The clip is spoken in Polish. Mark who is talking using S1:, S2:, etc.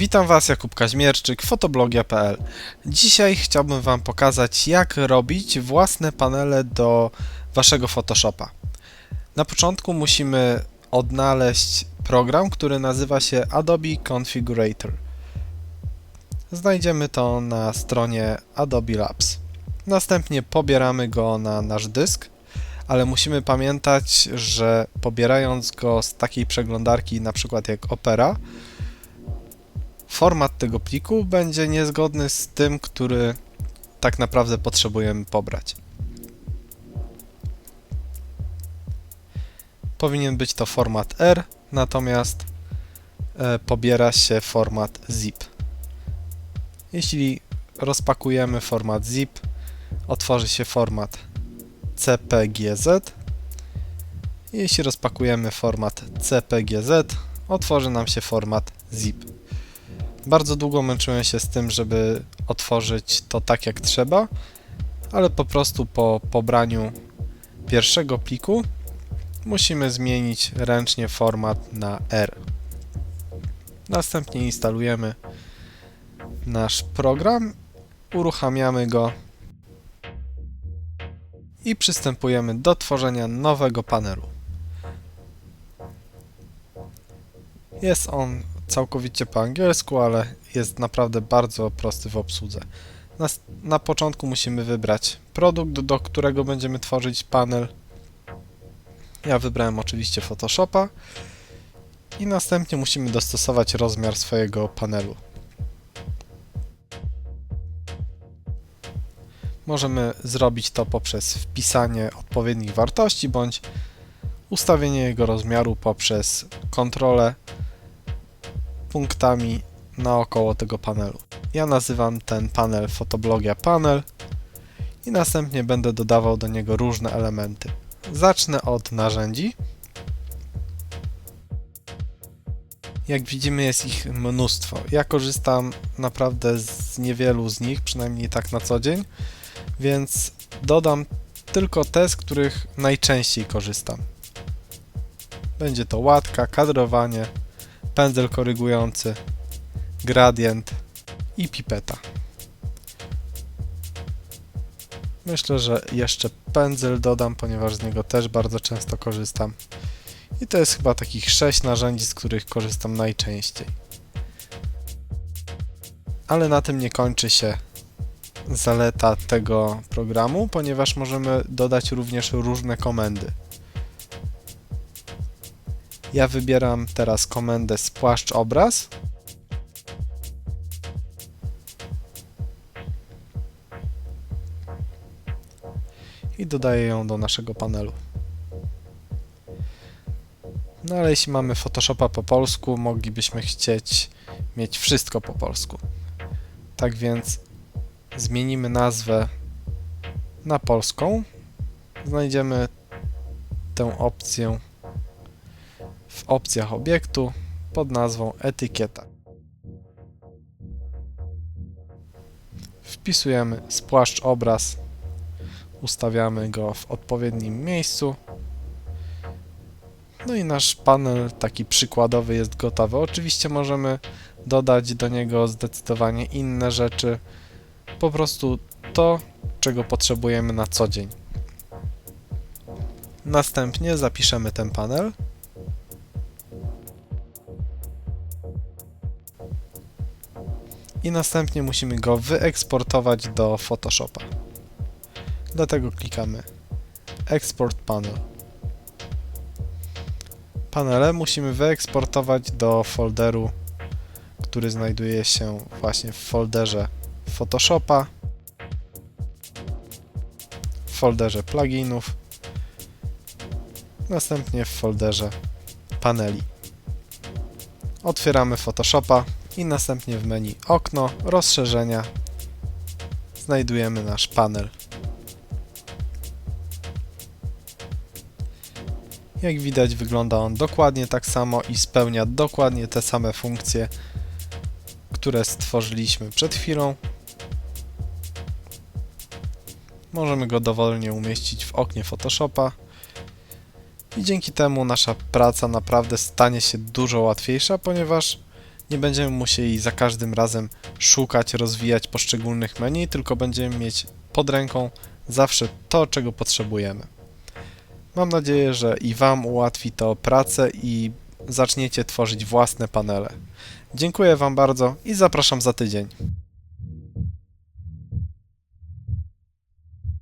S1: Witam Was, Jakub Kaźmierczyk, fotoblogia.pl. Dzisiaj chciałbym Wam pokazać, jak robić własne panele do Waszego Photoshopa. Na początku musimy odnaleźć program, który nazywa się Adobe Configurator. Znajdziemy to na stronie Adobe Labs. Następnie pobieramy go na nasz dysk, ale musimy pamiętać, że pobierając go z takiej przeglądarki, np. jak Opera, format tego pliku będzie niezgodny z tym, który tak naprawdę potrzebujemy pobrać. Powinien być to format R, natomiast e, pobiera się format zip. Jeśli rozpakujemy format zip, otworzy się format CPGZ. Jeśli rozpakujemy format CPGZ, otworzy nam się format zip. Bardzo długo męczyłem się z tym, żeby otworzyć to tak jak trzeba, ale po prostu po pobraniu pierwszego pliku musimy zmienić ręcznie format na R. Następnie instalujemy nasz program, uruchamiamy go i przystępujemy do tworzenia nowego panelu. Jest on całkowicie po angielsku, ale jest naprawdę bardzo prosty w obsłudze. Na, na początku musimy wybrać produkt, do którego będziemy tworzyć panel. Ja wybrałem oczywiście Photoshopa i następnie musimy dostosować rozmiar swojego panelu. Możemy zrobić to poprzez wpisanie odpowiednich wartości bądź ustawienie jego rozmiaru poprzez kontrolę punktami naokoło tego panelu. Ja nazywam ten panel Fotoblogia Panel i następnie będę dodawał do niego różne elementy. Zacznę od narzędzi. Jak widzimy jest ich mnóstwo. Ja korzystam naprawdę z niewielu z nich, przynajmniej tak na co dzień, więc dodam tylko te, z których najczęściej korzystam. Będzie to łatka, kadrowanie, pędzel korygujący, gradient i pipeta. Myślę, że jeszcze pędzel dodam, ponieważ z niego też bardzo często korzystam. I to jest chyba takich 6 narzędzi, z których korzystam najczęściej. Ale na tym nie kończy się zaleta tego programu, ponieważ możemy dodać również różne komendy. Ja wybieram teraz komendę spłaszcz obraz. I dodaję ją do naszego panelu. No ale jeśli mamy Photoshopa po polsku, moglibyśmy chcieć mieć wszystko po polsku. Tak więc zmienimy nazwę na polską. Znajdziemy tę opcję w opcjach obiektu pod nazwą etykieta. Wpisujemy spłaszcz obraz, ustawiamy go w odpowiednim miejscu. No i nasz panel taki przykładowy jest gotowy. Oczywiście możemy dodać do niego zdecydowanie inne rzeczy, po prostu to, czego potrzebujemy na co dzień. Następnie zapiszemy ten panel. I następnie musimy go wyeksportować do Photoshopa. Dlatego klikamy Export Panel. Panele musimy wyeksportować do folderu, który znajduje się właśnie w folderze Photoshopa, w folderze pluginów, następnie w folderze paneli. Otwieramy Photoshopa i następnie w menu okno, rozszerzenia znajdujemy nasz panel. Jak widać wygląda on dokładnie tak samo i spełnia dokładnie te same funkcje, które stworzyliśmy przed chwilą. Możemy go dowolnie umieścić w oknie Photoshopa i dzięki temu nasza praca naprawdę stanie się dużo łatwiejsza, ponieważ Nie będziemy musieli za każdym razem szukać, rozwijać poszczególnych menu, tylko będziemy mieć pod ręką zawsze to, czego potrzebujemy. Mam nadzieję, że i Wam ułatwi to pracę i zaczniecie tworzyć własne panele. Dziękuję Wam bardzo i zapraszam za tydzień.